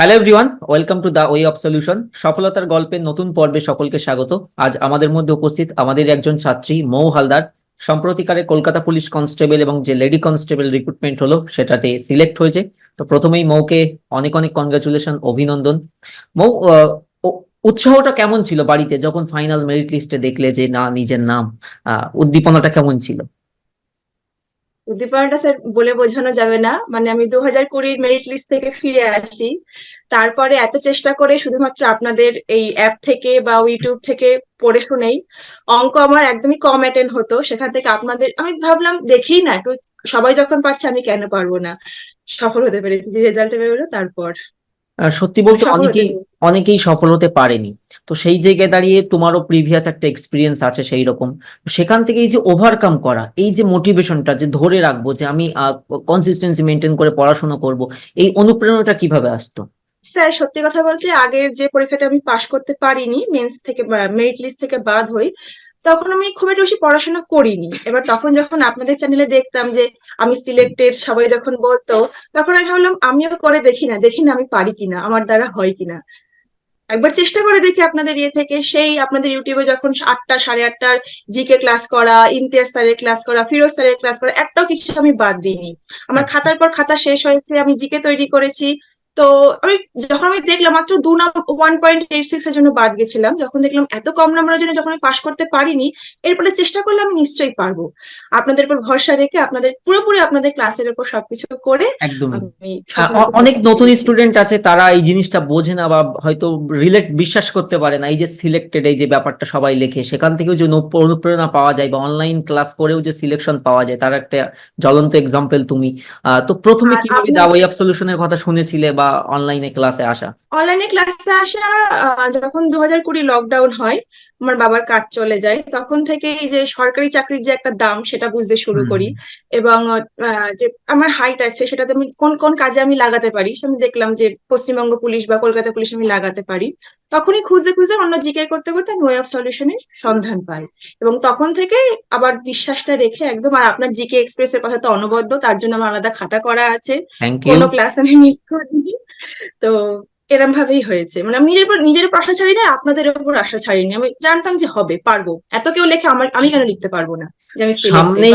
Hello everyone welcome to the way of solution সফলতার গল্পের নতুন পর্বে সকলকে স্বাগত। আজ আমাদের মধ্যে উপস্থিত আমাদের একজন ছাত্রী, মৌ হালদার। সম্প্রতিকারে কলকাতা পুলিশ কনস্টেবল এবং যে লেডি কনস্টেবল রিক্রুটমেন্ট হলো, সেটাতে সিলেক্ট হয়েছে। তো প্রথমেই মৌকে অনেক অনেক কনগ্রাচুলেশন অভিনন্দন। মৌ উৎসাহটা কেমন ছিল বাড়িতে? যখন ফাইনাল মেরিট লিস্টে দেখলে যে না, নিজের নাম উদ্দীপনাটা কেমন ছিল? উদ্দীপনাটা স্যার বলে বোঝানো যাবে না। মানে আমি দু হাজার কুড়ির মেরিট লিস্ট থেকে ফিরে আসি। তারপরে এত চেষ্টা করে শুধুমাত্র আপনাদের এই অ্যাপ থেকে বা ইউটিউব থেকে পড়ে শুনেই অঙ্ক আমার একদমই কম অ্যাটেন্ড হতো। সেখান থেকে আপনাদের আমি ভাবলাম দেখি না একটু সবাই যখন পারছে আমি কেন পারব না। সফল হতে পেরেছি। রেজাল্ট বেরোলো তারপর। সত্যি বলতে অনেকেই। অনেকেই সফল হতে পারেনি। তো সেই জায়গায় দাঁড়িয়ে তোমারও প্রিভিয়াস একটা এক্সপিরিয়েন্স আছে সেই রকম সেখান থেকে এই যে ওভারকাম করা, এই যে মোটিভেশনটা যে ধরে রাখব যে আমি কনসিস্টেন্সি মেনটেন করে পড়াশোনা করব, এই অনুপ্রেরণাটা কীভাবে আসতো? স্যার, সত্যি কথা বলতে আগের যে পরীক্ষাটা আমি পাশ করতে পারিনি মেন্স থেকে মেরিট লিস্ট থেকে বাদ হই, তখন আমি খুব একটা বেশি পড়াশোনা করিনি। এবার তখন যখন আপনাদের চ্যানেলে দেখতাম যে আমি সিলেক্টেড সবাই যখন বলতো, তখন আমি ভাবলাম, আমিও করে দেখি না দেখি না আমি পারি কিনা, আমার দ্বারা হয় কিনা। একবার চেষ্টা করে দেখি আপনাদের ইয়ে থেকে। সেই আপনাদের ইউটিউবে যখন আটটা সাড়ে আটটার জিকে ক্লাস করা ইমতিয়াজ স্যারের ক্লাস করা ফিরোজ স্যারের ক্লাস করা একটাও কিছু আমি বাদ দিইনি। আমার আচ্ছা। খাতার পর খাতা শেষ হয়েছে আমি জিকে তৈরি করেছি। তো আমি যখন আমি দেখলাম মাত্র দু number one point eight six এর জন্য বাদ গেছিলাম যখন দেখলাম এত কম নাম্বারের জন্য যখন আমি পাশ করতে পারিনি এরপরে চেষ্টা করলে আমি নিশ্চয়ই পারব। আপনাদের উপর ভরসা রেখে আপনাদের পুরোপুরি আপনাদের ক্লাসের উপর সবকিছু করে অ- হতে অনেক নতুন স্টুডেন্ট আছে তারা এই জিনিসটা বোঝে না বা হয়তো রিলেট বিশ্বাস করতে পারে না। এই যে সিলেক্টেড এই যে ব্যাপারটা সবাই লেখে সেখান থেকেও যে অনুপ্রেরণা পাওয়া যায় বা অনলাইন ক্লাস করেও যে সিলেকশন পাওয়া যায় তার একটা জ্বলন্ত এক্সাম্পল তুমি। তো প্রথমে কীভাবে আপনি- দা ওয়ে অফ সলিউশনের কথা শুনেছিলে বা অনলাইনে ক্লাসে আসা? অনলাইনে ক্লাসে আসা যখন দু হাজার কুড়ি লকডাউন হয় আমার বাবার কাজ চলে যায় তখন থেকে এই যে সরকারি চাকরির যে একটা দাম সেটা বুঝতে শুরু করি। এবং যে আমার হাইট আছে সেটাতে আমি কোন কোন কাজে আমি লাগাতে পারি? আমি দেখলাম যে পশ্চিমবঙ্গ পুলিশ বা কলকাতা পুলিশ আমি লাগাতে পারি। তখনই খুঁজতে খুঁজতে অন্য জিকে করতে করতে আমি ওয়ে অফ সলিউশনের সন্ধান পাই। এবং তখন থেকে আবার বিশ্বাসটা রেখে একদম আর আপনার জিকে এক্সপ্রেস এর কথা তো অনবদ্য তার জন্য আমার আলাদা খাতা করা আছে। কোনো ক্লাস আমি মিস করিনি। তো এরম ভাবেই হয়েছে। মানে আমি নিজের উপর নিজের উপর আশা ছাড়ি না আপনাদের উপর আশা ছাড়িনি। আমি জানতাম যে হবে পারব। এত কেউ লেখে আমার আমি কেন লিখতে পারব না? সামনেই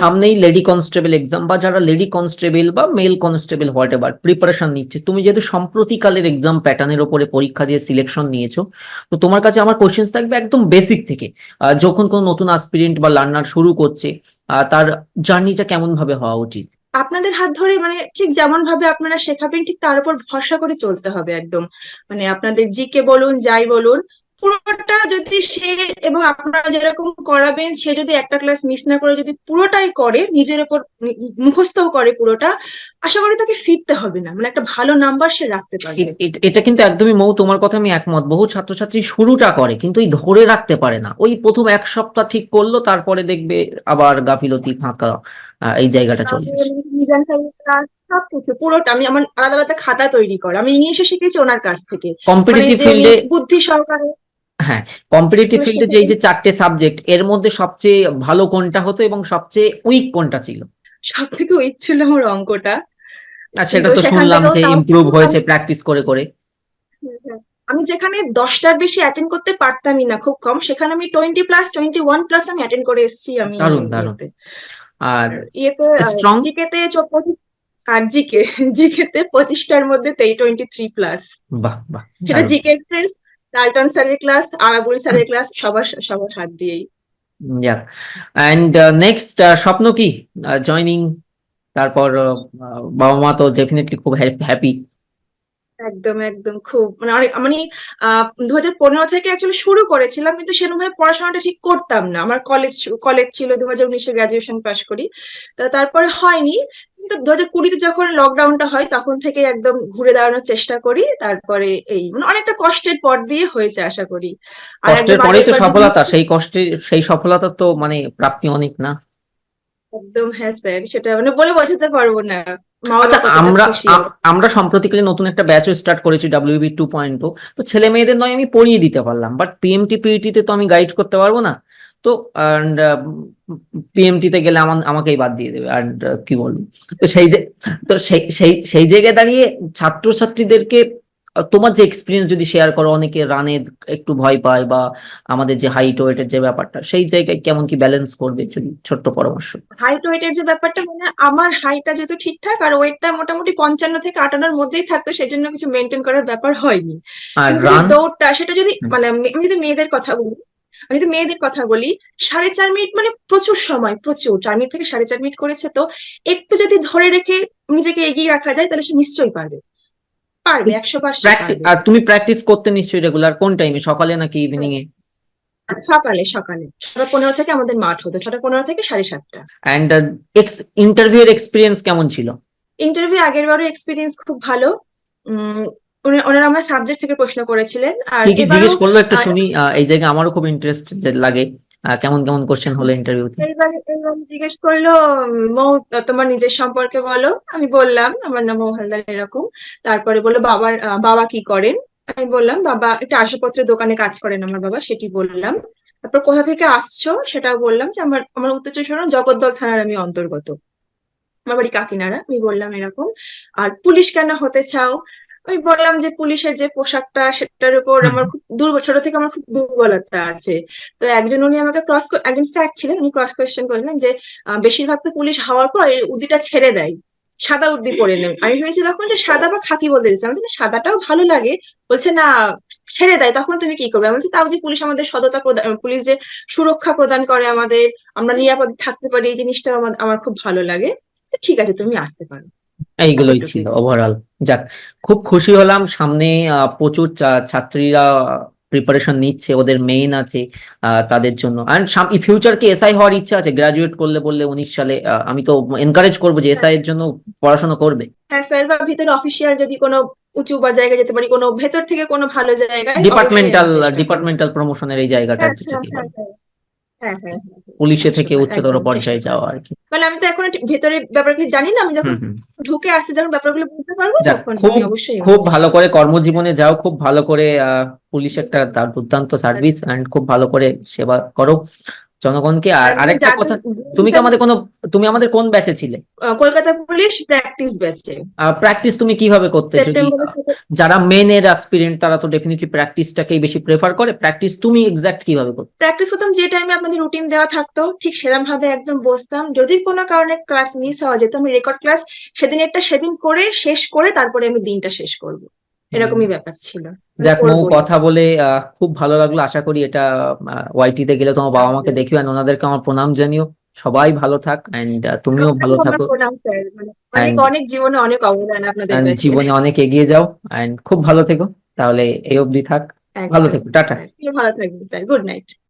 সামনেই লেডি কনস্টেবল এক্সাম বা যারা লেডি কনস্টেবল বা male constable whatever preparation নিচ্ছে। তুমি যেহেতু সম্প্রতিকালের এক্সাম প্যাটার্নের উপরে পরীক্ষা দিয়ে সিলেকশন নিয়েছো তো তোমার কাছে আমার কোশ্চেন্স থাকবে একদম বেসিক থেকে। যখন কোনো নতুন অ্যাসপিরেন্ট বা লার্নার শুরু করছে তার জার্নিটা কেমন ভাবে হওয়া উচিত? আপনাদের হাত ধরে মানে ঠিক যেমন ভাবে আপনারা শেখাবেন, ঠিক তার উপর ভরসা করে চলতে হবে একদম। মানে আপনাদের জিকে বলুন, যাই বলুন, পুরোটা যদি সে এবং আপনারা যেরকম করাবেন, সে যদি একটা ক্লাস মিস না করে যদি পুরোটাই করে, নিজের উপর মুখস্থও করে পুরোটা, আশা করি তাকে ফিরতে হবে না। মানে একটা ভালো নাম্বার সে রাখতে এ- এটা কিন্তু একদমই মৌ, তোমার কথা আমি একমত। বহু ছাত্রছাত্রী শুরুটা করে, কিন্তু এই ধরে রাখতে পারে না। ওই প্রথম এক সপ্তাহ ঠিক করল, তারপরে দেখবে আবার গাফিলতি ফাঁকা। এই জায়গাটা চলে সবকিছু পুরোটা আমি আমার আলাদা আলাদা খাতা তৈরি করা। আমি ইংলিশে শিখেছি ওনার কাছ থেকে। মানে কম্পিটিটিভ ফিল্ডে বুদ্ধি সহকারে। হ্যাঁ কম্পিটিটিভ ফিল্ডে যে যে চারটে সাবজেক্ট এর মধ্যে সবচেয়ে ভালো কোনটা হতো এবং সবচেয়ে উইক কোনটা ছিল? সব থেকে উইক ছিল আমার অঙ্কটা। আর সেটা তো শুনলাম যে ইমপ্রুভ হয়েছে প্র্যাকটিস করে করে। আমি যেখানে দশটার বেশি অ্যাটেন্ড করতে পারতামই না খুব কম। সেখানে আমি twenty plus twenty one plus আমি অ্যাটেন্ড করে এসেছি আমি দারুণ, দারুণ। আর ইয়েতে স্ট্রং জিকেতে আর জিকে জিকেতে পঁচিশটার মধ্যে টোয়েন্টি থ্রি প্লাস বাহ বাহ সেটা। জিকে এক্সপ্রেস ডালটন স্যারের ক্লাস আরাবুল স্যারের ক্লাস সবার সবার হাত দিয়েই। যাক অ্যান্ড নেক্সট স্বপ্ন কি? জয়নিং তারপর বাবা মা তো ডেফিনেটলি খুব হ্যাপি একদম একদম খুব মানে অনেক মানে দু হাজার পনেরো থেকে অ্যাকচুয়ালি শুরু করেছিলাম কিন্তু সেরকম ভাবে পড়াশোনাটা ঠিক করতাম না। আমার কলেজ কলেজ ছিল দু হাজার উনিশে গ্রাজুয়েশন পাশ করি। তো তারপরে হয়নি। কিন্তু দু হাজার কুড়িতে যখন লকডাউনটা হয় তখন থেকে একদম ঘুরে দাঁড়ানোর চেষ্টা করি। তারপরে এই মানে অনেকটা কষ্টের পর দিয়ে হয়েছে আশা করি। আর কষ্টের পরেই তো সফলতা সেই কষ্টে সেই সফলতা তো মানে প্রাপ্তি অনেক না? একদম হ্যাঁ স্যার সেটা মানে বলে বোঝাতে পারব না। আচ্ছা আমরা আমরা সম্প্রতিকালে নতুন একটা ব্যাচও স্টার্ট করেছি ডাব্লিউবি টু পয়েন্ট তো ছেলে মেয়েদের নয় আমি পড়িয়ে দিতে পারলাম বাট পিএমটি পিইটি তে তো আমি গাইড করতে পারব না। তো অ্যান্ড পিএমটি তে গেলে আমার আমাকেই বাদ দিয়ে দেবে অ্যান্ড কি বলব। তো সেই যে তো সেই সেই সেই জায়গায় দাঁড়িয়ে ছাত্রছাত্রীদেরকে আহ, তোমার যে এক্সপিরিয়েন্স যদি শেয়ার করো অনেকে রানে একটু ভয় পায় বা আমাদের যে হাইট ওয়েটের যে ব্যাপারটা সেই জায়গায় কেমন কি ব্যালেন্স করবে যদি ছোট্ট পরামর্শ? হাইট ওয়েটের যে ব্যাপারটা মানে আমার হাইটটা যেহেতু ঠিকঠাক আর ওয়েটটা মোটামুটি পঞ্চান্ন থেকে আটান্নর মধ্যেই থাকতো সেই জন্য কিছু মেনটেন করার ব্যাপার হয়নি। দৌড়টা সেটা যদি মানে আমি আমি যদি মেয়েদের কথা বলি আমি যদি মেয়েদের কথা বলি সাড়ে চার মিনিট মানে প্রচুর সময় প্রচুর। চার মিনিট থেকে সাড়ে চার মিনিট করেছে তো একটু যদি ধরে রেখে নিজেকে এগিয়ে রাখা যায় তাহলে সে নিশ্চয়ই পারবে। পারবে একশো পারবে। আর তুমি প্র্যাকটিস করতে নিশ্চয়ই রেগুলার কোন টাইমে সকালে নাকি ইভিনিং এ সকালে সকালে। ছটা পনেরো থেকে আমাদের মাঠ হতো ছটা পনেরো থেকে সাড়ে সাতটা। অ্যান্ড এক্স ইন্টারভিউ এর এক্সপিরিয়েন্স কেমন ছিল? ইন্টারভিউ আগের বারও এক্সপিরিয়েন্স খুব ভালো। ওনারা আমার সাবজেক্ট থেকে প্রশ্ন করেছিলেন। আর জিজ্ঞেস করল? একটু শুনি। এই জায়গায় আমারও খুব ইন্টারেস্ট লাগে। কেমন কেমন কোশ্চেন হলো ইন্টারভিউতে এইবার জিজ্ঞেস করল, মৌ, তোমার নিজের সম্পর্কে বলো। আমি বললাম, আমার নাম মৌ হালদার এরকম। তারপরে বলল, বাবার বাবা কি করেন? আমি বললাম, বাবা একটা আসবাবপত্রের দোকানে কাজ করেন আমার বাবা, সেটি বললাম। তারপর কোথা থেকে আসছো? সেটাও বললাম যে আমার আমার উত্তর চব্বিশ জগদ্দল থানার আমি অন্তর্গত। আমার বাড়ি কাকিনাড়া, আমি বললাম এরকম। আর পুলিশ কেন হতে চাও? আমি বললাম যে পুলিশের যে পোশাকটা সেটার উপর আমার খুব দুর্বল ছোট থেকে আমার খুব দুর্বলতা আছে। তো একজন উনি আমাকে ক্রস একজন স্যার ছিলেন উনি ক্রস কোয়েশ্চেন করলেন যে বেশিরভাগ তো পুলিশ হওয়ার পর এই উর্দিটা ছেড়ে দেয় সাদা উর্দি পরে নেন আমি ভেবেছি তখন যে সাদা বা খাকি বলতে দিচ্ছে আমি সাদাটাও ভালো লাগে। বলছে না ছেড়ে দেয় তখন তুমি কি করবে? বলছি তাও যে পুলিশ আমাদের সততা প্রদান পুলিশ যে সুরক্ষা প্রদান করে আমাদের আমরা নিরাপদে থাকতে পারি এই জিনিসটা আমার খুব ভালো লাগে। ঠিক আছে তুমি আসতে পারো। এইগুলোই এতটুকুই। ছিল ওভারঅল যাক খুব খুশি হলাম। সামনে প্রচুর ছাত্রীরা প্রিপারেশন নিচ্ছে ওদের মেইন আছে তাদের জন্য। অ্যান্ড ফিউচার কি এসআই হওয়ার ইচ্ছা আছে? গ্রাজুয়েট করলে বললে উনিশ সালে আমি তো এনকারেজ করব যে এসআই এর জন্য পড়াশোনা করবে। হ্যাঁ স্যার বা ভিতরে অফিসিয়াল যদি কোনো উঁচু বা জায়গায় যেতে পারি কোনো ভেতর থেকে কোনো ভালো জায়গায় ডিপার্টমেন্টাল ডিপার্টমেন্টাল প্রমোশনের এই জায়গাটা হ্যাঁ হ্যাঁ হ্যাঁ। পুলিশে থেকে উচ্চতর পর্যায়ে যাওয়া আর কি। মানে আমি তো এখন ভেতরে ব্যাপারকে জানি না আমি যখন ঢুকে আসতে যখন ব্যাপারগুলো বুঝতে পারব তখন খুব আমি অবশ্যই খুব ভালো করে কর্মজীবনে যাও খুব ভালো করে আহ, পুলিশ একটা দুর্দান্ত সার্ভিস এন্ড খুব ভালো করে সেবা করো। জনগণকে আর আর আরেকটা কথা তুমি কি আমাদের কোনো তুমি আমাদের কোন ব্যাচে ছিলে? কলকাতা পুলিশ প্র্যাকটিস ব্যাচে। প্র্যাকটিস তুমি কীভাবে করতে যদি যারা মেন এর অ্যাসপিরেন্ট তারা তো ডেফিনেটলি প্র্যাকটিসটাকেই বেশি প্রেফার করে। প্র্যাকটিস তুমি এক্স্যাক্ট কীভাবে করতে? প্র্যাকটিস করতাম যে টাইমে আপনাদের রুটিন দেওয়া থাকতো ঠিক সেরকম ভাবে একদম বসতাম। যদি কোনো কারণে ক্লাস মিস হওয়া যেত আমি রেকর্ড ক্লাস সেদিন একটা সেদিন করে শেষ করে তারপরে আমি দিনটা শেষ করব। এরকমই ব্যাপার ছিল। দেখ যাক মৌ কথা বলে খুব ভালো লাগল। আশা করি এটা ওয়াইটি তে গেলে তোমার বাবা মাকে দেখিও এন্ড ওনাদেরকে আমার প্রণাম জানিও। সবাই ভালো থাক এন্ড তুমিও ভালো থাকো। মানে অনেক অনেক জীবনে অনেক অবদান আপনাদের জীবনে অনেক এগিয়ে যাও এন্ড খুব ভালো থেকো। তাহলে এই অবধি থাক। ভালো থেকো, টাটা। ভালো থাকবেন স্যার। Good night.